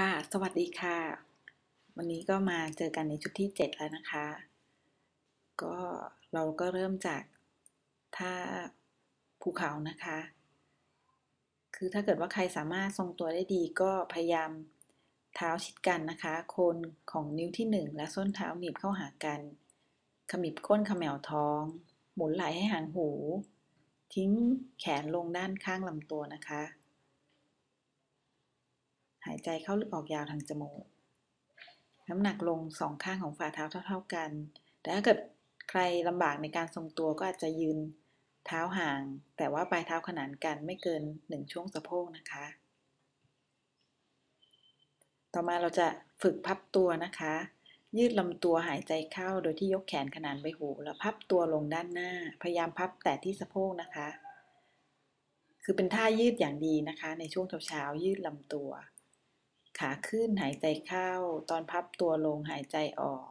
ค่ะ สวัสดีค่ะ วันนี้ก็มาเจอกันในชุดที่ 7 แล้วนะคะ ก็เราก็เริ่มจากท่าภูเขานะคะ คือถ้าเกิดว่าใครสามารถทรงตัวได้ดีก็พยายามเท้าชิดกันนะคะ โคนของนิ้วที่ 1 และส้นเท้าหนีบเข้าหากัน ขมิบก้นขมแมวท้อง หมุนไหล่ให้หางหู ทิ้งแขนลงด้านข้างลำตัวนะคะ หายใจเข้าลึกออกยาวทางจมูก น้ำหนักลงสองข้างของฝ่าเท้าเท่า ๆกัน แต่ถ้าเกิดใครลำบากในการทรงตัวก็อาจจะยืนเท้าห่าง แต่ว่าปลายเท้าขนานกันไม่เกินหนึ่งช่วงสะโพกนะคะ ต่อมาเราจะฝึกพับตัวนะคะ ยืดลำตัวหายใจเข้าโดยที่ยกแขนขนานใบหู แล้วพับตัวลงด้านหน้า พยายามพับแต่ที่สะโพกนะคะ คือเป็นท่ายืดอย่างดีนะคะ ในช่วงเช้าๆยืดลำตัว ขาขึ้นหายใจเข้า ตอนพับตัวลงหายใจออก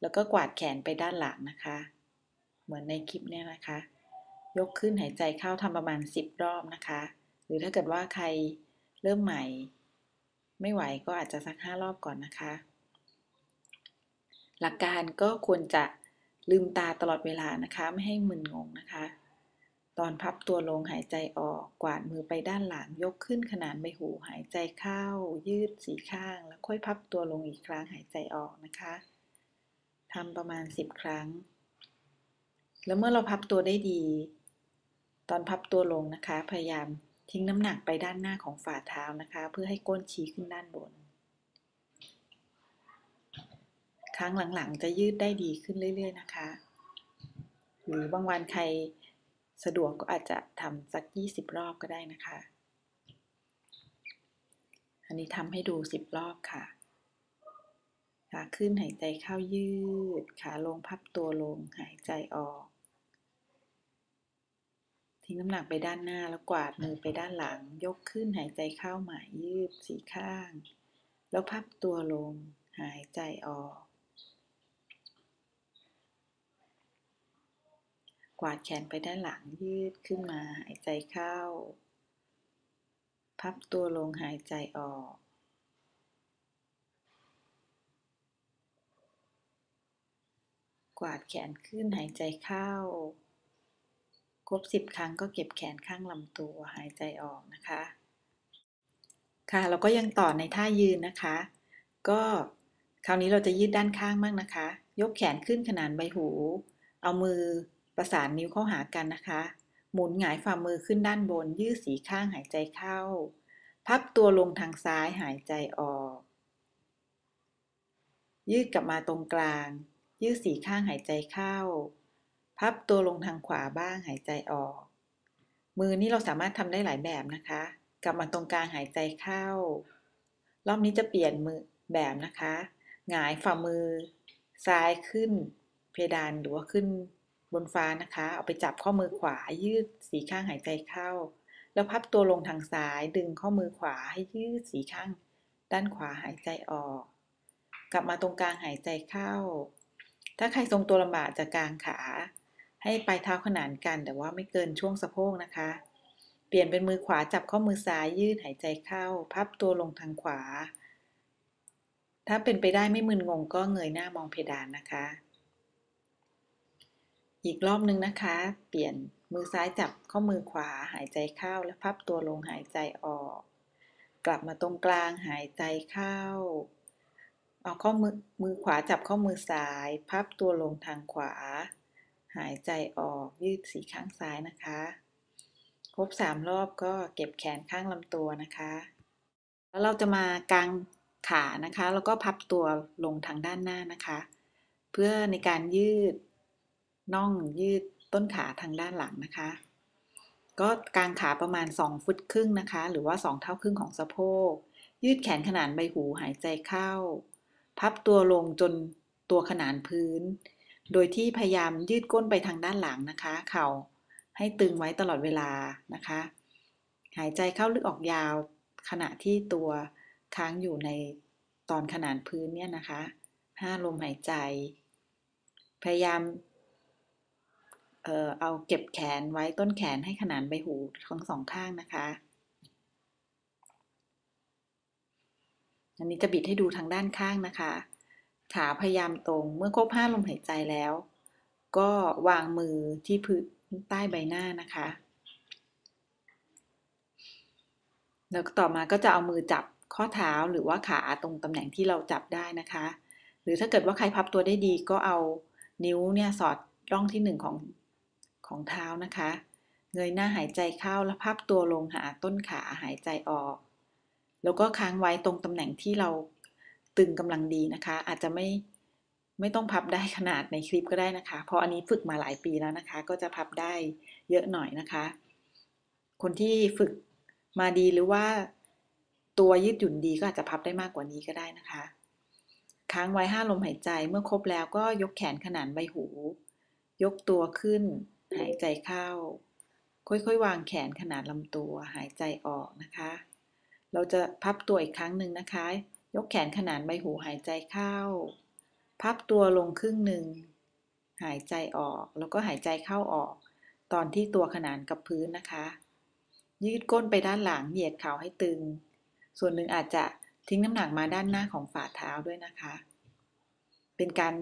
แล้วก็กวาดแขนไปด้านหลังนะคะ เหมือนในคลิปเนี่ยนะคะ ยกขึ้นหายใจเข้าทำประมาณ 10 รอบนะคะ หรือถ้าเกิดว่าใครเริ่มใหม่ ไม่ไหวก็อาจจะสัก 5 รอบก่อนนะคะ หลักการก็ควรจะลืมตาตลอดเวลานะคะ ไม่ให้มึนงงนะคะ ตอนพับตัวลงหายใจออก กวาดมือไปด้านหลังยกขึ้นขนานใบหูหายใจเข้า ยืดสีข้าง แล้วค่อยพับตัวลงอีกครั้งหายใจออกนะคะทำประมาณ 10 ครั้ง แล้วเมื่อเราพับตัวได้ดี ตอนพับตัวลงนะคะ พยายามทิ้งน้ำหนักไปด้านหน้าของฝ่าเท้านะคะ เพื่อให้ก้นชี้ขึ้นด้านบน ครั้งหลังๆ จะยืดได้ดีขึ้นเรื่อย ๆ นะคะ หรือบางวันใคร สะดวกก็อาจจะทำสัก 20 รอบก็ได้นะคะ อันนี้ทำให้ดู 10 รอบค่ะ ขาขึ้นหายใจเข้ายืด ขาลงพับตัวลงหายใจออก ทิ้งน้ำหนักไปด้านหน้าแล้วกวาดมือไปด้านหลัง ยกขึ้นหายใจเข้าหมายยืดสีข้าง แล้วพับตัวลงหายใจออก กวาดแขนไปด้านหลังยืดขึ้นมาหายใจเข้า พับตัวลงหายใจออก กวาดแขนขึ้นหายใจเข้า ครบสิบครั้งก็เก็บแขนข้างลำตัวหายใจออกนะคะ ค่ะเราก็ยังต่อในท่ายืนนะคะ ก็คราวนี้เราจะยืดด้านข้างมากนะคะ ยกแขนขึ้นขนานใบหู เอามือ ประสานนิ้วเข้าหากันนะคะ หมุนหงายฝ่ามือขึ้นด้านบน ยืดสีข้างหายใจเข้า พับตัวลงทางซ้ายหายใจออก ยืดกลับมาตรงกลาง ยืดสีข้างหายใจเข้า พับตัวลงทางขวาบ้างหายใจออก มือนี้เราสามารถทำได้หลายแบบนะคะ กลับมาตรงกลางหายใจเข้า รอบนี้จะเปลี่ยนมือแบบนะคะ หงายฝ่ามือ ซ้ายขึ้น เพดานหรือว่าขึ้น บนฟ้านะคะ เอาไปจับข้อมือขวายืดสีข้างหายใจเข้า แล้วพับตัวลงทางซ้ายดึงข้อมือขวาให้ยืดสีข้าง ด้านขวาหายใจออก กลับมาตรงกลางหายใจเข้า ถ้าใครทรงตัวลำบากจะกลางขา ให้ปลายเท้าขนานกันแต่ว่าไม่เกินช่วงสะโพกนะคะ เปลี่ยนเป็นมือขวาจับข้อมือซ้ายยืดหายใจเข้า พับตัวลงทางขวา ถ้าเป็นไปได้ไม่มึนงงก็เงยหน้ามองเพดานนะคะ อีกรอบนึงนะคะ เปลี่ยนมือซ้ายจับข้อมือขวาหายใจเข้าแล้วพับตัวลงหายใจออก กลับมาตรงกลางหายใจเข้า เอาข้อมือมือขวาจับข้อมือซ้าย พับตัวลงทางขวา หายใจออกยืดสีข้างซ้ายนะคะ ครบสามรอบก็เก็บแขนข้างลำตัวนะคะ แล้วเราจะมากางขานะคะ แล้วก็พับตัวลงทางด้านหน้านะคะ เพื่อในการยืด น่องยืดต้นขาทางด้านหลังนะคะ ก็กางขาประมาณ 2 ฟุตครึ่งนะคะ หรือว่า 2 เท่าครึ่งของสะโพก ยืดแขนขนานใบหูหายใจเข้า พับตัวลงจนตัวขนานพื้น โดยที่พยายามยืดก้นไปทางด้านหลังนะคะ เข่าให้ตึงไว้ตลอดเวลานะคะ หายใจเข้าลึกออกยาวขณะที่ตัวค้างอยู่ในตอนขนานพื้นเนี่ยนะคะห้าลมหายใจ พยายาม เออเอาเก็บแขนไว้ต้นแขนให้ขนานใบหูทั้งสองข้างนะคะ อันนี้จะบิดให้ดูทางด้านข้างนะคะ ขาพยายามตรงเมื่อครบห้าลมหายใจแล้ว ก็วางมือที่พื้นใต้ใบหน้านะคะ แล้วต่อมาก็จะเอามือจับข้อเท้าหรือว่าขาตรงตำแหน่งที่เราจับได้นะคะ หรือถ้าเกิดว่าใครพับตัวได้ดีก็เอานิ้วเนี่ยสอดร่องที่หนึ่งของ ของเท้านะคะ เงยหน้าหายใจเข้าแล้วพับตัวลงหาต้นขาหายใจออก แล้วก็ค้างไว้ตรงตำแหน่งที่เราตึงกำลังดีนะคะ อาจจะไม่ไม่ต้องพับได้ขนาดในคลิปก็ได้นะคะ เพราะอันนี้ฝึกมาหลายปีแล้วนะคะ ก็จะพับได้เยอะหน่อยนะคะ คนที่ฝึกมาดีหรือว่าตัวยืดหยุ่นดีก็อาจจะพับได้มากกว่านี้ก็ได้นะคะ ค้างไว้ห้าลมหายใจเมื่อครบแล้วก็ยกแขนขนานใบหู ยกตัวขึ้น หายใจเข้า ค่อยๆ วางแขนขนาดลำตัว หายใจออกนะคะ เราจะพับตัวอีกครั้งหนึ่งนะคะ ยกแขนขนานใบหูหายใจเข้า พับตัวลงครึ่งหนึ่ง หายใจออก แล้วก็หายใจเข้าออก ตอนที่ตัวขนานกับพื้นนะคะ ยืดก้นไปด้านหลัง เหยียดเข่าให้ตึง ส่วนหนึ่งอาจจะทิ้งน้ำหนักมาด้านหน้าของฝ่าเท้าด้วยนะคะ เป็นการ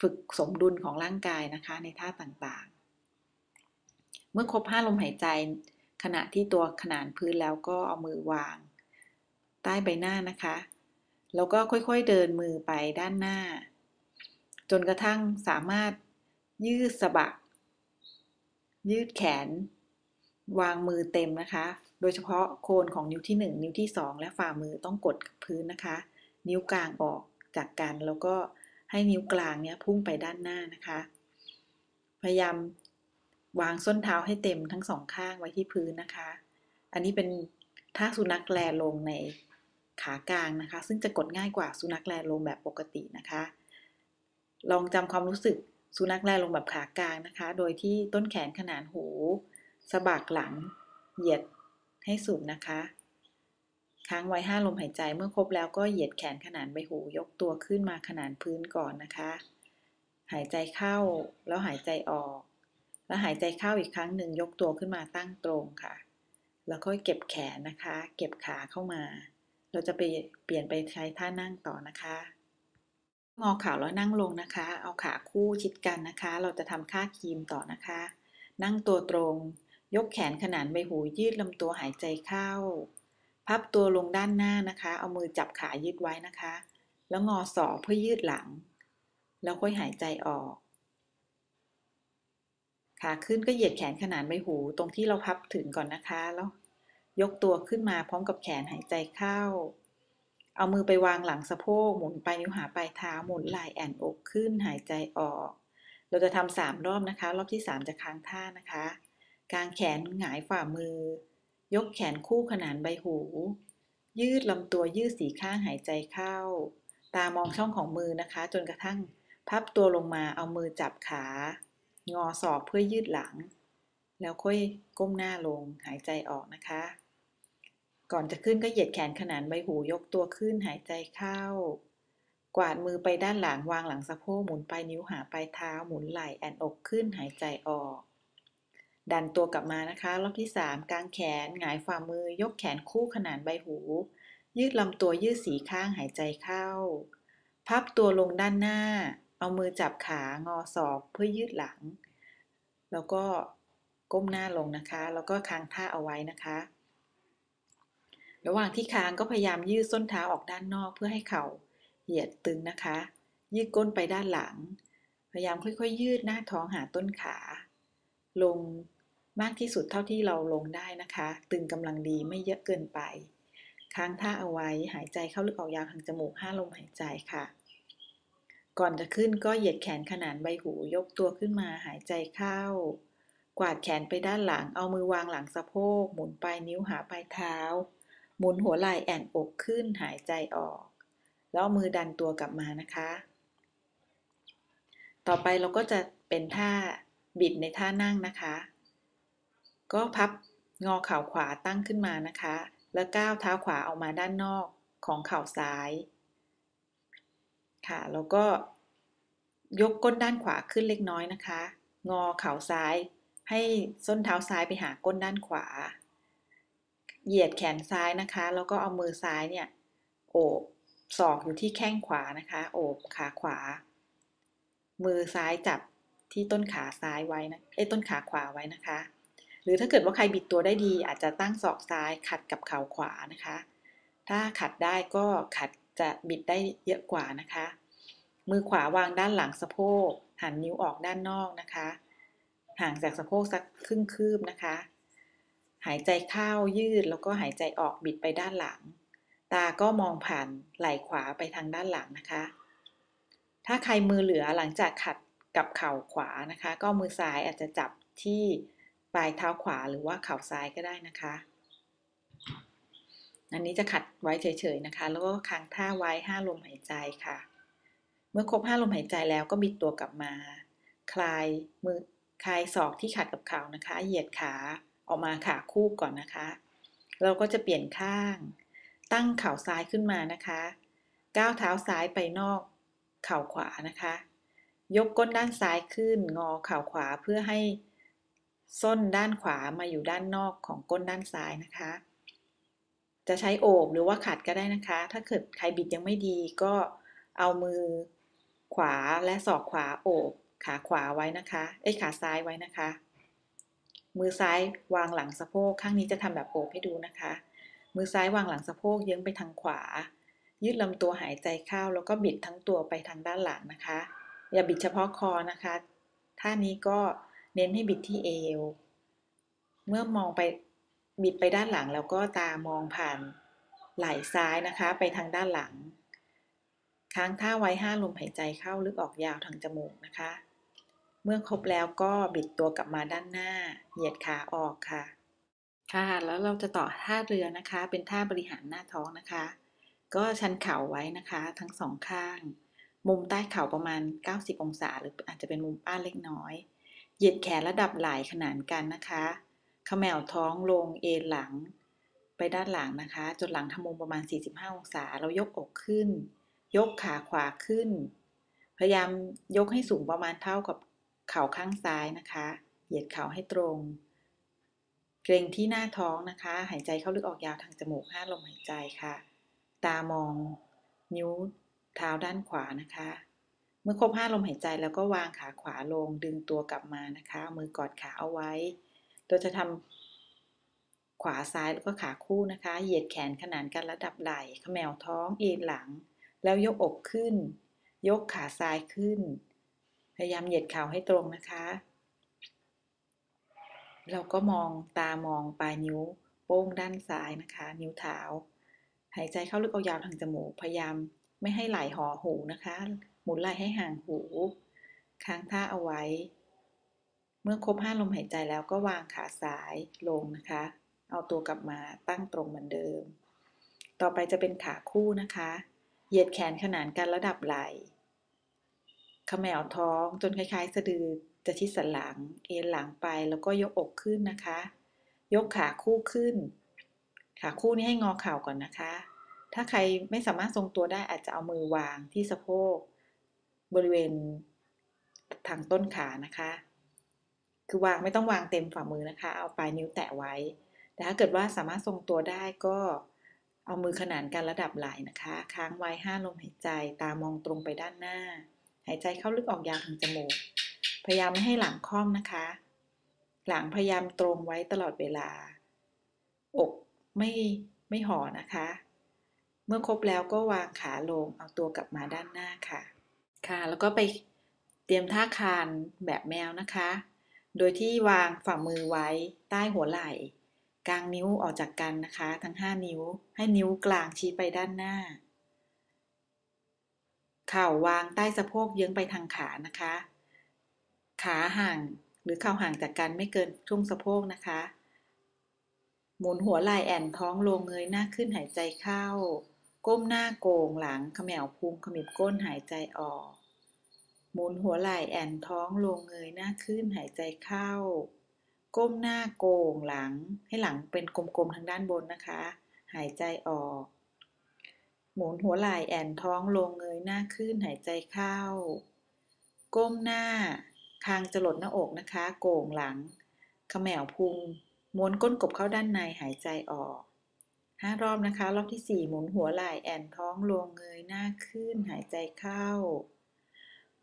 ฝึกสมดุลของร่างกายนะคะในท่าต่าง เมื่อครบห้าลมหายใจ ขณะที่ตัวขนานพื้นแล้วก็เอามือวาง ใต้ใบหน้านะคะ แล้วก็ค่อยๆเดินมือไปด้านหน้า จนกระทั่งสามารถยืดสะบัก ยืดแขน วางมือเต็มนะคะ โดยเฉพาะโคนของนิ้วที่ 1 นิ้วที่ 2 และฝ่ามือต้องกดพื้นนะคะ นิ้วกลางออกจากกันแล้วก็ให้นิ้วกลางเนี้ยพุ่งไปด้านหน้านะคะ พยายาม วางส้นเท้าให้เต็มทั้งสองข้างไว้ที่พื้นนะคะ อันนี้เป็นท่าสุนัขแลลงในขากลางนะคะ ซึ่งจะกดง่ายกว่าสุนัขแลลงแบบปกตินะคะ ลองจำความรู้สึกสุนัขแลลงแบบขากลางนะคะ โดยที่ต้นแขนขนานหูสะบักหลัง เหยียดให้สุดนะคะ ค้างไว้ห้าลมหายใจเมื่อครบแล้วก็เหยียดแขนขนานใบหูยกตัวขึ้นมาขนานพื้นก่อนนะคะ หายใจเข้าแล้วหายใจออก แล้วหายใจเข้าอีกครั้งหนึ่งยกตัวขึ้นมาตั้งตรงค่ะ แล้วก็เก็บแขนนะคะ เก็บขาเข้ามา เราจะไปเปลี่ยนไปใช้ท่านั่งต่อนะคะงอขาแล้วนั่งลงนะคะ เอาขาคู่ชิดกันนะคะ เราจะทำค่าครีมต่อนะคะ นั่งตัวตรง ยกแขนขนานใบหูยืดลำตัวหายใจเข้า พับตัวลงด้านหน้านะคะ เอามือจับขายืดไว้นะคะ แล้วงอศอกเพื่อยืดหลัง แล้วค่อยหายใจออก ขาขึ้นก็เหยียดแขนขนานใบหูตรงที่เราพับถึงก่อนนะคะ แล้ว ยกตัวขึ้นมาพร้อมกับแขนหายใจเข้า เอามือไปวางหลังสะโพกหมุนไปนิ้วหาปลายเท้าหมุนไหล่แอนอกขึ้นหายใจออก เราจะทำสามรอบนะคะ รอบที่สามจะค้างท่านะคะ กางแขนหงายฝ่ามือ ยกแขนคู่ขนานใบหู ยืดลำตัวยืดสีข้างหายใจเข้า ตามองช่องของมือนะคะ จนกระทั่งพับตัวลงมาเอามือจับขา งอศอกเพื่อยืดหลัง แล้วค่อยก้มหน้าลงหายใจออกนะคะ ก่อนจะขึ้นก็เหยียดแขนขนานใบหูยกตัวขึ้นหายใจเข้า กวาดมือไปด้านหลังวางหลังสะโพกหมุนไปนิ้วหาปลายเท้าหมุนไหล่แอนอกขึ้นหายใจออก ดันตัวกลับมานะคะรอบที่ 3กางแขนหงายฝ่ามือยกแขนคู่ขนานใบหู ยืดลำตัวยืดสีข้างหายใจเข้า พับตัวลงด้านหน้า เอามือจับขางอศอกเพื่อยืดหลัง แล้วก็ก้มหน้าลงนะคะ แล้วก็ค้างท่าเอาไว้นะคะ ระหว่างที่ค้างก็พยายามยืดส้นเท้าออกด้านนอกเพื่อให้เข่าเหยียดตึงนะคะ ยืดก้นไปด้านหลัง พยายามค่อยๆ ยืดหน้าท้องหาต้นขา ลงมากที่สุดเท่าที่เราลงได้นะคะ ตึงกำลังดีไม่เยอะเกินไป ค้างท่าเอาไว้หายใจเข้าลึกออกยาวทางจมูกห้าลมหายใจค่ะ ก่อนจะขึ้นก็เหยียดแขนขนานใบหูยกตัวขึ้นมาหายใจเข้า กวาดแขนไปด้านหลังเอามือวางหลังสะโพก หมุนปลายนิ้วหาปลายเท้า หมุนหัวไหล่แอนอกขึ้นหายใจออก แล้วมือดันตัวกลับมานะคะ ต่อไปเราก็จะเป็นท่าบิดในท่านั่งนะคะ ก็พับงอเข่าขวาตั้งขึ้นมานะคะ แล้วก้าวเท้าขวาออกมาด้านนอกของเข่าซ้าย ค่ะ แล้วก็ยกก้นด้านขวาขึ้นเล็กน้อยนะคะ งอเข่าซ้าย ให้ส้นเท้าซ้ายไปหาก้นด้านขวา เหยียดแขนซ้ายนะคะ แล้วก็เอามือซ้ายเนี่ย โอบศอกอยู่ที่แข้งขวานะคะ โอบขาขวา มือซ้ายจับที่ต้นขาซ้ายไว้นะเอ้ต้นขาขวาไว้นะคะ หรือถ้าเกิดว่าใครบิดตัวได้ดี อาจจะตั้งศอกซ้ายขัดกับเข่าขวานะคะ ถ้าขัดได้ก็ขัด จะบิดได้เยอะกว่านะคะ มือขวาวางด้านหลังสะโพก หันนิ้วออกด้านนอกนะคะ ห่างจากสะโพกสักครึ่งคืบนะคะ หายใจเข้ายืดแล้วก็หายใจออกบิดไปด้านหลัง ตาก็มองผ่านไหล่ขวาไปทางด้านหลังนะคะ ถ้าใครมือเหลือหลังจากขัดกับเข่าขวานะคะ ก็มือซ้ายอาจจะจับที่ปลายเท้าขวาหรือว่าเข่าซ้ายก็ได้นะคะ อันนี้จะขัดไว้เฉยๆนะคะ แล้วก็ค้างท่าไว้ 5 ลมหายใจค่ะ เมื่อครบ 5 ลมหายใจแล้วก็บิดตัวกลับมา คลายมือคลายศอกที่ขัดกับเข่านะคะ เหยียดขาออกมาขาคู่ก่อนนะคะ เราก็จะเปลี่ยนข้าง ตั้งเข่าซ้ายขึ้นมานะคะก้าวเท้าซ้ายไปนอก เข่าขวานะคะ ยกก้นด้านซ้ายขึ้น งอเข่าขวาเพื่อให้ส้นด้านขวามาอยู่ด้านนอกของก้นด้านซ้ายนะคะ จะใช้โอบหรือว่าขัดก็ได้นะคะ ถ้าเกิดใครบิดยังไม่ดีก็เอามือขวาและศอกขวาโอบขาขวาไว้นะคะ เอ้ขาซ้ายไว้นะคะ มือซ้ายวางหลังสะโพกข้างนี้จะทำแบบโอบให้ดูนะคะ มือซ้ายวางหลังสะโพกเยื้องไปทางขวา ยืดลำตัวหายใจเข้าแล้วก็บิดทั้งตัวไปทางด้านหลังนะคะ อย่าบิดเฉพาะคอนะคะ ท่านี้ก็เน้นให้บิดที่เอว เมื่อมองไป บิดไปด้านหลังแล้วก็ตามองผ่านไหล่ซ้ายนะคะ ไปทางด้านหลัง ค้างท่าไว้5ลมหายใจเข้าลึกออกยาวทางจมูกนะคะ เมื่อครบแล้วก็บิดตัวกลับมาด้านหน้า เหยียดขาออกค่ะ ค่ะ แล้วเราจะต่อท่าเรือนะคะ เป็นท่าบริหารหน้าท้องนะคะ ก็ชันเข่าไว้นะคะ ทั้งสองข้าง มุมใต้เข่าประมาณ 90 องศา หรืออาจจะเป็นมุมป้านเล็กน้อย เหยียดแขนระดับไหล่ขนานกันนะคะ ขมวท้องลงเอนหลัง ไปด้านหลังนะคะ จนหลังทำมุมประมาณ 45 องศา เรายกอกขึ้น ยกขาขวาขึ้น พยายามยกให้สูงประมาณเท่ากับเข่าข้างซ้ายนะคะ เหยียดเข่าให้ตรง เกรงที่หน้าท้องนะคะ หายใจเข้าลึกออกยาวทางจมูกห้าลมหายใจค่ะ ตามอง นิ้วเท้าด้านขวานะคะเมื่อครบห้าลมหายใจแล้วก็วางขาขวาลงดึงตัวกลับมานะคะ มือกอดขาเอาไว้ เราจะทำขวาซ้ายแล้วก็ขาคู่นะคะ เหยียดแขนขนานกันระดับไหล่ขมวท้องเอ็นหลัง แล้วยกอกขึ้น ยกขาซ้ายขึ้น พยายามเหยียดเข่าให้ตรงนะคะ เราก็มองตามองปลายนิ้วโป้งด้านซ้ายนะคะ นิ้วเท้า หายใจเข้าลึกเอายาวทางจมูก พยายามไม่ให้ไหลห่อหูนะคะ หมุนไหล่ให้ห่างหู ค้างท่าเอาไว้ เมื่อครบห้าลมหายใจแล้วก็วางขาซ้ายลงนะคะ เอาตัวกลับมาตั้งตรงเหมือนเดิม ต่อไปจะเป็นขาคู่นะคะ เหยียดแขนขนานกันระดับไหล่ขมวท้องจนคล้ายๆ สะดือจะชิดสันหลัง เอ็นหลังไปแล้วก็ยกอกขึ้นนะคะ ยกขาคู่ขึ้น ขาคู่นี้ให้งอเข่าก่อนนะคะ ถ้าใครไม่สามารถทรงตัวได้อาจจะเอามือวางที่สะโพก บริเวณทางต้นขานะคะ คือวางไม่ต้องวางเต็มฝ่ามือนะคะ เอาปลายนิ้วแตะไว้ แต่ถ้าเกิดว่าสามารถทรงตัวได้ก็เอามือขนานกันระดับไหล่นะคะ ค้างไว้5ลมหายใจ ตามองตรงไปด้านหน้า หายใจเข้าลึกออกยาวทางจมูก พยายามไม่ให้หลังคล่อมนะคะ หลังพยายามตรงไว้ตลอดเวลา อกไม่ไม่ห่อนะคะ เมื่อครบแล้วก็วางขาลง เอาตัวกลับมาด้านหน้าค่ะ ค่ะ แล้วก็ไปเตรียมท่าคานแบบแมวนะคะ โดยที่วางฝ่ามือไว้ใต้หัวไหล่ กลางนิ้วออกจากกันนะคะ ทั้ง 5 นิ้ว ให้นิ้วกลางชี้ไปด้านหน้า เข่าวางใต้สะโพกเยื้องไปทางขานะคะ ขาห่างหรือเข่าห่างจากกันไม่เกินช่วงสะโพกนะคะ หมุนหัวไหล่แอนท้องลงเงยหน้าขึ้นหายใจเข้า ก้มหน้าโกงหลังขมวพุงขมิบก้นหายใจออก หมุนหัวไหล่แอนท้องลงเงยหน้าขึ้นหายใจเข้า ก้มหน้าโก่งหลัง ให้หลังเป็นกลมๆทางด้านบนนะคะ หายใจออก หมุนหัวไหล่แอนท้องลงเงยหน้าขึ้นหายใจเข้า ก้มหน้า คางจะหลดหน้าอกนะคะ โก่งหลังขมวพุงม้วนก้นกบเข้าด้านในหายใจออกห้ารอบนะคะ รอบที่สี่หมุนหัวไหล่แอนท้องลงเงยหน้าขึ้นหายใจเข้า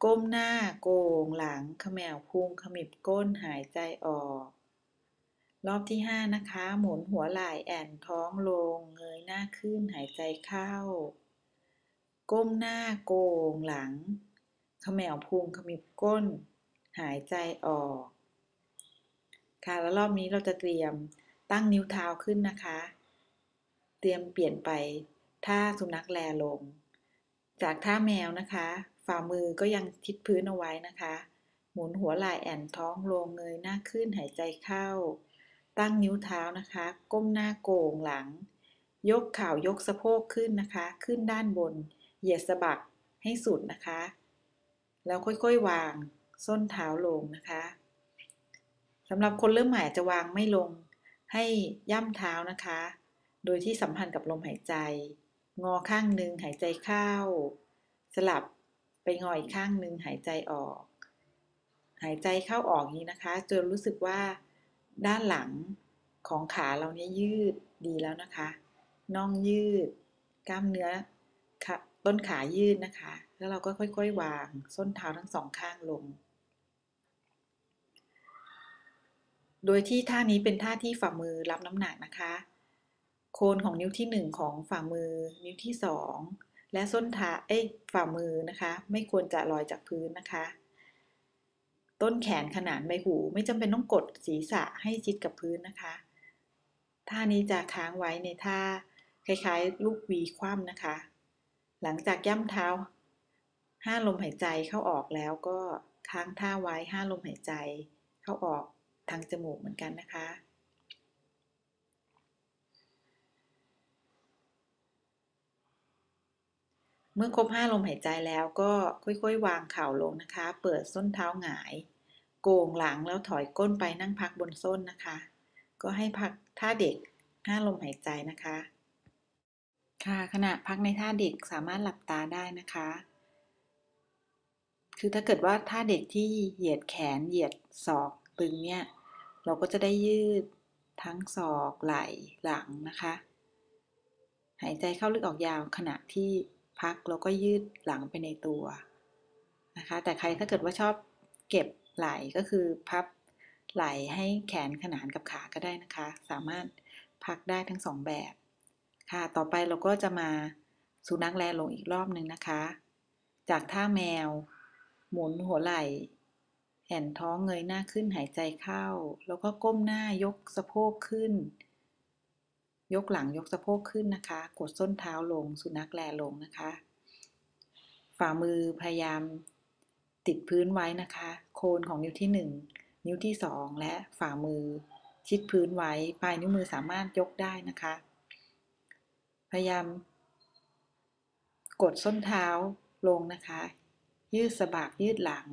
ก้มหน้าโกงหลังขมวพุงขมิบก้นหายใจออก รอบที่ห้านะคะ หมุนหัวไหล่แอนท้องลง เงยหน้าขึ้นหายใจเข้า ก้มหน้าโกงหลังขมวพุงขมิบก้น หายใจออก ค่ะแล้วรอบนี้เราจะเตรียมตั้งนิ้วเท้าขึ้นนะคะ เตรียมเปลี่ยนไปท่าสุนัขแลลง จากท่าแมวนะคะ ฝ่ามือก็ยังทิศพื้นเอาไว้นะคะ หมุนหัวไหล่แอนท้องลงเงยหน้าขึ้นหายใจเข้า ตั้งนิ้วเท้านะคะ ก้มหน้าโก่งหลัง ยกข่าวยกสะโพกขึ้นนะคะ ขึ้นด้านบน เหยียดสะบักให้สุดนะคะ แล้วค่อยๆวางส้นเท้าลงนะคะสำหรับคนเริ่มใหม่จะวางไม่ลงให้ย่ำเท้านะคะ โดยที่สัมพันธ์กับลมหายใจ งอข้างหนึ่งหายใจเข้า สลับ ไปงออีกข้างหนึ่งหายใจออก หายใจเข้าออกนี้นะคะ จนรู้สึกว่าด้านหลังของขาเราเนี่ยยืดดีแล้วนะคะน่องยืด กล้ามเนื้อต้นขายืดนะคะ แล้วเราก็ค่อย ๆ วาง ส้นเท้าทั้งสองข้างลง โดยที่ท่านี้เป็นท่าที่ฝ่ามือรับน้ำหนักนะคะ โคนของนิ้วที่ 1 ของฝ่ามือ นิ้วที่ 2 และส้นเท้าเอ้ฝ่ามือนะคะ ไม่ควรจะลอยจากพื้นนะคะ ต้นแขนขนานใบหูไม่จำเป็นต้องกดศีรษะให้ชิดกับพื้นนะคะท่านี้จะค้างไว้ในท่าคล้ายๆลูกวีคว่ำนะคะ หลังจากย่ำเท้าห้าลมหายใจเข้าออกแล้วก็ค้างท่าไว้ห้าลมหายใจเข้าออกทางจมูกเหมือนกันนะคะ เมื่อครบ5ลมหายใจแล้วก็ค่อยๆ วางเข่าลงนะคะ เปิดส้นเท้าหงาย โก่งหลังแล้วถอยก้นไปนั่งพักบนส้นนะคะ ก็ให้พักท่าเด็ก5ลมหายใจนะคะ ค่ะขณะพักในท่าเด็กสามารถหลับตาได้นะคะ คือถ้าเกิดว่าท่าเด็กที่เหยียดแขนเหยียดศอกตึงเนี่ย เราก็จะได้ยืดทั้งศอกไหล่หลังนะคะ หายใจเข้าลึกออกยาวขณะที่ พักเราก็ยืดหลังไปในตัวนะคะ แต่ใครถ้าเกิดว่าชอบเก็บไหล่ก็คือพับไหล่ให้แขนขนานกับขาก็ได้นะคะ สามารถพักได้ทั้งสองแบบค่ะ ต่อไปเราก็จะมาสุนัขแลลงอีกรอบหนึ่งนะคะ จากท่าแมว หมุนหัวไหล่แอนท้องเงยหน้าขึ้นหายใจเข้า แล้วก็ก้มหน้ายกสะโพกขึ้น ยกหลังยกสะโพกขึ้นนะคะ กดส้นเท้าลง สุนัขแลลงนะคะ ฝ่ามือพยายามติดพื้นไว้นะคะ โคนของนิ้วที่ 1 นิ้วที่ 2 และฝ่ามือชิดพื้นไว้ ปลายนิ้วมือสามารถยกได้นะคะ พยายาม กดส้นเท้าลงนะคะ ยืดสะบักยืดหลัง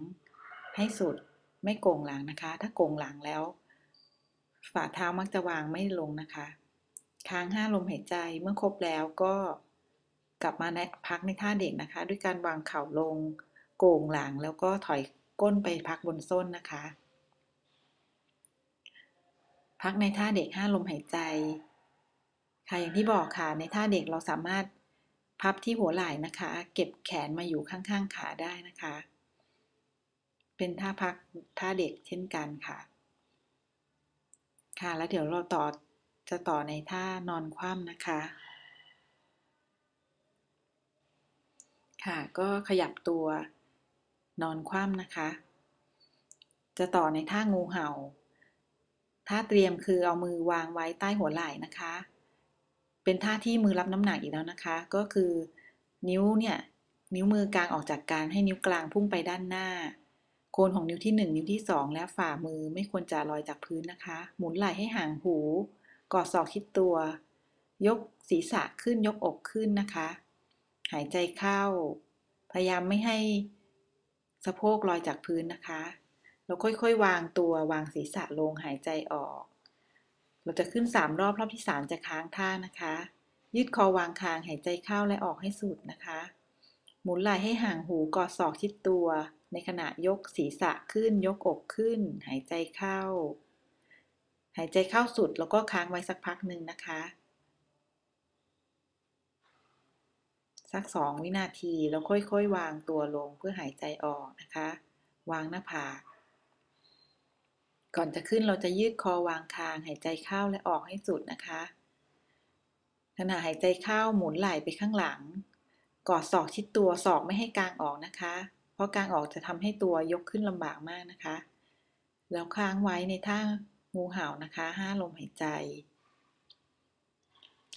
ให้สุด ไม่โก่งหลังนะคะ ถ้าโก่งหลังแล้ว ฝ่าเท้ามักจะวางไม่ลงนะคะ ค้างห้าลมหายใจเมื่อครบแล้วก็กลับมาในพักในท่าเด็กนะคะ ด้วยการวางเข่าลงโก่งหลังแล้วก็ถอยก้นไปพักบนส้นนะคะ พักในท่าเด็กห้าลมหายใจ ค่ะอย่างที่บอกค่ะในท่าเด็กเราสามารถพับที่หัวไหล่นะคะ เก็บแขนมาอยู่ข้างๆขาได้นะคะ เป็นท่าพักท่าเด็กเช่นกันค่ะ ค่ะแล้วเดี๋ยวเราต่อ จะต่อในท่านอนคว่ำนะคะ ค่ะ ก็ขยับตัวนอนคว่ำนะคะ จะต่อในท่างูเห่า ท่าเตรียมคือเอามือวางไว้ใต้หัวไหล่นะคะ เป็นท่าที่มือรับน้ำหนักอีกแล้วนะคะ ก็คือนิ้วเนี่ยนิ้วมือกลางออกจากการให้นิ้วกลางพุ่งไปด้านหน้า โคนของนิ้วที่ 1 นิ้วที่ 2 และฝ่ามือไม่ควรจะลอยจากพื้นนะคะ หมุนไหล่ให้ห่างหู กอดศอกคิดตัว ยกศีรษะขึ้นยกอกขึ้นนะคะ หายใจเข้า พยายามไม่ให้สะโพกลอยจากพื้นนะคะเราค่อยๆ วางตัววางศีรษะลงหายใจออก เราจะขึ้น 3 รอบรอบที่ 3 จะค้างท่านะคะ ยืดคอวางคางหายใจเข้าและออกให้สุดนะคะ หมุนไหล่ให้ห่างหูกอดศอกชิดตัว ในขณะยกศีรษะขึ้นยกอกขึ้น หายใจเข้า หายใจเข้าสุดแล้วก็ค้างไว้สักพักหนึ่งนะคะ สักสองวินาทีแล้วค่อยๆ วางตัวลงเพื่อหายใจออกนะคะ วางหน้าผากก่อนจะขึ้นเราจะยืดคอวางคาง หายใจเข้าและออกให้สุดนะคะขณะหายใจเข้าหมุนไหล่ไปข้างหลัง กอดศอกชิดตัวศอกไม่ให้กางออกนะคะ เพราะกางออกจะทำให้ตัวยกขึ้นลำบากมากนะคะ แล้วค้างไว้ในท่า งูเห่านะคะห้าลมหายใจ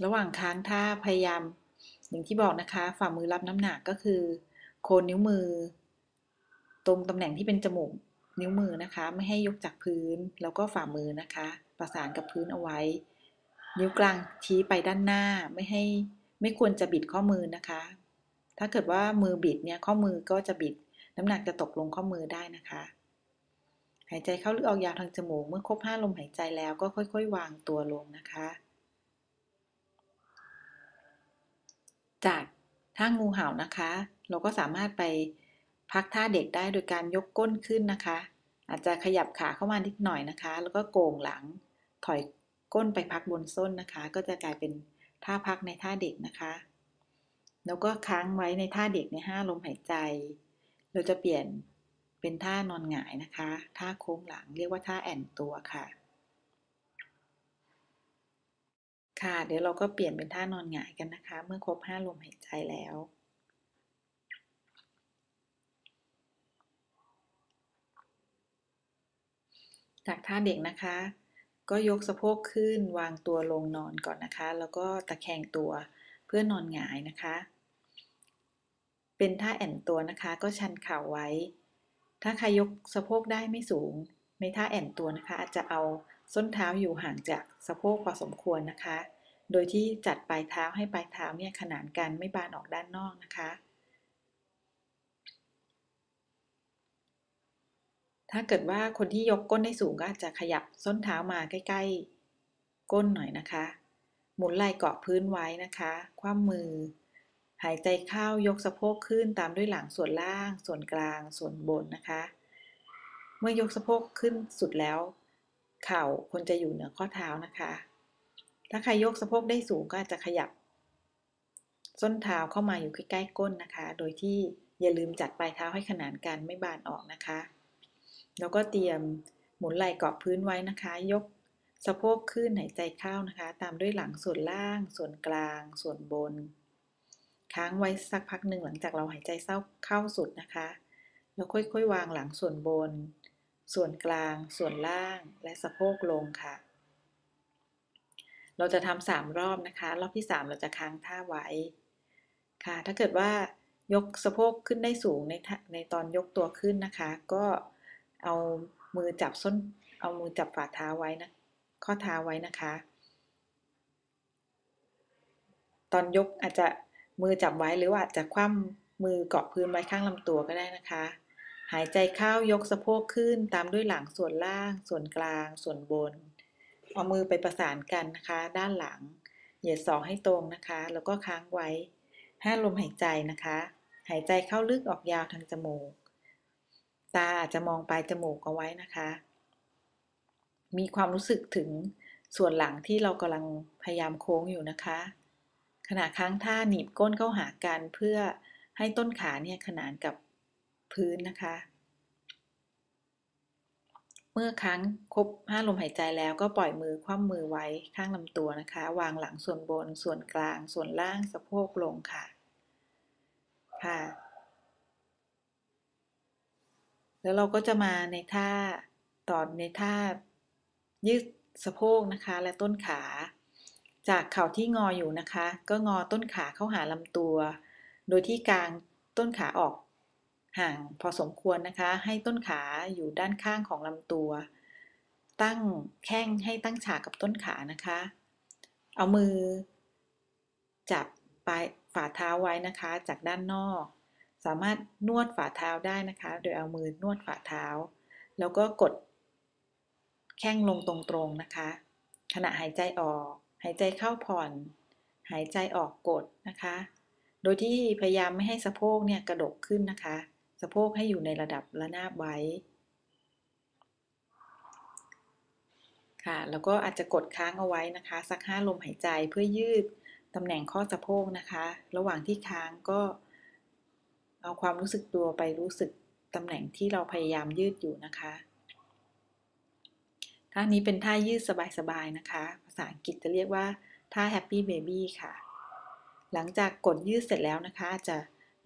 ระหว่างค้างท่าพยายาม อย่างที่บอกนะคะ ฝ่ามือรับน้ำหนักก็คือ โคนนิ้วมือ ตรงตำแหน่งที่เป็นจมูกนิ้วมือนะคะ ไม่ให้ยกจากพื้นแล้วก็ฝ่ามือนะคะ ประสานกับพื้นเอาไว้ นิ้วกลางชี้ไปด้านหน้าไม่ให้ไม่ควรจะบิดข้อมือนะคะ ถ้าเกิดว่ามือบิดเนี่ยข้อมือก็จะบิดน้ำหนักจะตกลงข้อมือได้นะคะ หายใจเข้าลึกออกยาวทางจมูก เมื่อครบ 5 ลมหายใจแล้วก็ค่อย ๆ วางตัวลงนะคะ จากท่างูเห่านะคะ เราก็สามารถไปพักท่าเด็กได้โดยการยกก้นขึ้นนะคะ อาจจะขยับขาเข้ามานิดหน่อยนะคะ แล้วก็โก่งหลังถอยก้นไปพักบนส้นนะคะ ก็จะกลายเป็นท่าพักในท่าเด็กนะคะ แล้วก็ค้างไว้ในท่าเด็กในห้าลมหายใจ เราจะเปลี่ยน เป็นท่านอนหงายนะคะ ท่าโค้งหลังเรียกว่าท่าแอนตัวค่ะ ค่ะ เดี๋ยวเราก็เปลี่ยนเป็นท่านอนหงายกันนะคะ เมื่อครบ 5 ลมหายใจแล้วจากท่าเด็กนะคะ ก็ยกสะโพกขึ้นวางตัวลงนอนก่อนนะคะ แล้วก็ตะแคงตัวเพื่อนอนหงายนะคะ เป็นท่าแอนตัวนะคะ ก็ชันเข่าไว้ ถ้าใครยกสะโพกได้ไม่สูง ในท่าแอนตัวนะคะ อาจจะเอาส้นเท้าอยู่ห่างจากสะโพกพอสมควรนะคะ โดยที่จัดปลายเท้าให้ปลายเท้าเนี่ยขนานกันไม่บานออกด้านนอกนะคะ ถ้าเกิดว่าคนที่ยกก้นได้สูงก็อาจจะขยับส้นเท้ามาใกล้ ๆ ก้นหน่อยนะคะ หมุนไหล่เกาะพื้นไว้นะคะ คว่ำมือ หายใจเข้ายกสะโพกขึ้นตามด้วยหลังส่วนล่าง ส่วนกลาง ส่วนบนนะคะ เมื่อยกสะโพกขึ้นสุดแล้ว เข่าควรจะอยู่เหนือข้อเท้านะคะ ถ้าใครยกสะโพกได้สูงก็อาจจะขยับ ส้นเท้าเข้ามาอยู่ใกล้ๆก้นนะคะ โดยที่อย่าลืมจัดปลายเท้าให้ขนานกันไม่บานออกนะคะ แล้วก็เตรียมหมุนไหล่เกาะพื้นไว้นะคะ ยกสะโพกขึ้นหายใจเข้านะคะ ตามด้วยหลังส่วนล่าง ส่วนกลาง ส่วนบน ค้างไว้สักพักหนึ่งหลังจากเราหายใจเข้าสุดนะคะ แล้วค่อยๆ วางหลังส่วนบน ส่วนกลาง ส่วนล่าง และสะโพกลงค่ะ เราจะทำสามรอบนะคะ รอบที่สามเราจะค้างท่าไว้ค่ะ ถ้าเกิดว่ายกสะโพกขึ้นได้สูงในในตอนยกตัวขึ้นนะคะ ก็เอามือจับส้น เอามือจับฝ่าเท้าไว้นะ ข้อเท้าไว้นะคะ ตอนยกอาจจะ มือจับไว้หรือว่าจะคว่ำมือเกาะพื้นไว้ข้างลำตัวก็ได้นะคะ หายใจเข้ายกสะโพกขึ้นตามด้วยหลังส่วนล่าง ส่วนกลาง ส่วนบน เอามือไปประสานกันนะคะ ด้านหลัง เหยียดศอกให้ตรงนะคะ แล้วก็ค้างไว้ห้าลมหายใจนะคะ หายใจเข้าลึกออกยาวทางจมูก ตาอาจจะมองปลายจมูกเอาไว้นะคะ มีความรู้สึกถึงส่วนหลังที่เรากำลังพยายามโค้งอยู่นะคะ ขณะค้างท่าหนีบก้นเข้าหากันเพื่อให้ต้นขาเนี่ยขนานกับพื้นนะคะ เมื่อครั้งครบห้าลมหายใจแล้วก็ปล่อยมือคว่ำมือไว้ข้างลำตัวนะคะ วางหลังส่วนบนส่วนกลาง ส่วนล่างสะโพกลงค่ะ ค่ะ แล้วเราก็จะมาในท่าต่อในท่ายืดสะโพกนะคะ และต้นขา จากเข่าที่งออยู่นะคะ ก็งอต้นขาเข้าหาลำตัว โดยที่กลางต้นขาออก ห่างพอสมควรนะคะ ให้ต้นขาอยู่ด้านข้างของลำตัว ตั้งแข้งให้ตั้งฉากกับต้นขานะคะ เอามือ จับปลายฝ่าเท้าไว้นะคะ จากด้านนอก สามารถนวดฝ่าเท้าได้นะคะ โดยเอามือนวดฝ่าเท้า แล้วก็กด แข้งลงตรงๆนะคะ ขณะหายใจออกายใจเข้าผ่อน หายใจออกกดนะคะ โดยที่พยายามไม่ให้สะโพกเนี่ยกระดกขึ้นนะคะ สะโพกให้อยู่ในระดับระนาบไว้ค่ะแล้วก็อาจจะกดค้างเอาไว้นะคะ สักห้าลมหายใจเพื่อยืดตตำแหน่งข้อสะโพกนะคะ ระหว่างที่ค้างก็ เอาความรู้สึกตัวไปรู้สึกตำแหน่งที่เราพยายามยืดอยู่นะคะ ท่านี้เป็นท่ายืดสบายๆนะคะ ภาษาอังกฤษจะเรียกว่าท่า Happy Baby ค่ะ หลังจากกดยืดเสร็จแล้วนะคะ จะ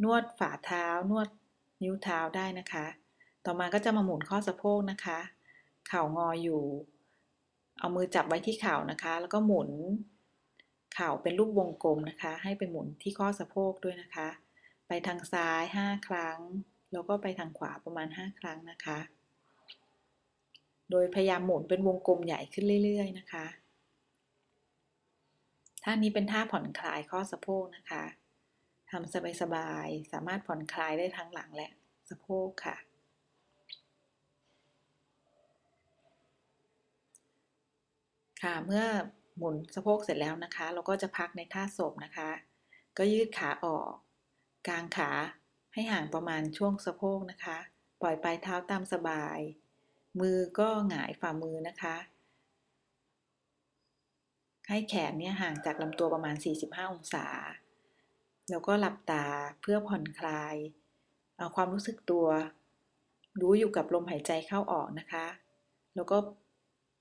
นวดฝ่าเท้านวดนิ้วเท้าได้นะคะ ต่อมาก็จะมาหมุนข้อสะโพกนะคะ เข่างออยู่ เอามือจับไว้ที่เข่านะคะ แล้วก็หมุนเข่าเป็นรูปวงกลมนะคะ ให้ไปหมุนที่ข้อสะโพกด้วยนะคะ ไปทางซ้าย 5 ครั้ง แล้วก็ไปทางขวาประมาณ 5 ครั้งนะคะ โดยพยายามหมุนเป็นวงกลมใหญ่ขึ้นเรื่อยๆนะคะ ท่านี้เป็นท่าผ่อนคลายข้อสะโพกนะคะทำสบายๆ สามารถผ่อนคลายได้ทั้งหลังและสะโพกค่ะ ค่ะ เมื่อหมุนสะโพกเสร็จแล้วนะคะ เราก็จะพักในท่าศพนะคะ ก็ยืดขาออก กางขาให้ห่างประมาณช่วงสะโพกนะคะ ปล่อยปลายเท้าตามสบาย มือก็หงายฝ่ามือนะคะ ให้แขนเนี่ยห่างจากลำตัวประมาณ 45 องศา แล้วก็หลับตาเพื่อผ่อนคลาย เอาความรู้สึกตัว รู้อยู่กับลมหายใจเข้าออกนะคะ แล้วก็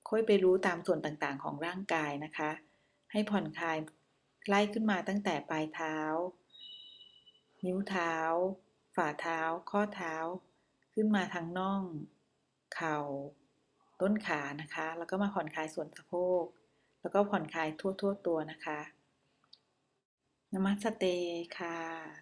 ค่อยไปรู้ตามส่วนต่างๆ ของร่างกายนะคะ ให้ผ่อนคลายไล่ขึ้นมาตั้งแต่ปลายเท้า นิ้วเท้า ฝ่าเท้า ข้อเท้า ขึ้นมาทางน่อง เข่า ต้นขานะคะ แล้วก็มาผ่อนคลายส่วนสะโพก แล้วก็ผ่อนคลายทั่วๆตัวนะคะนมัสเตค่ะ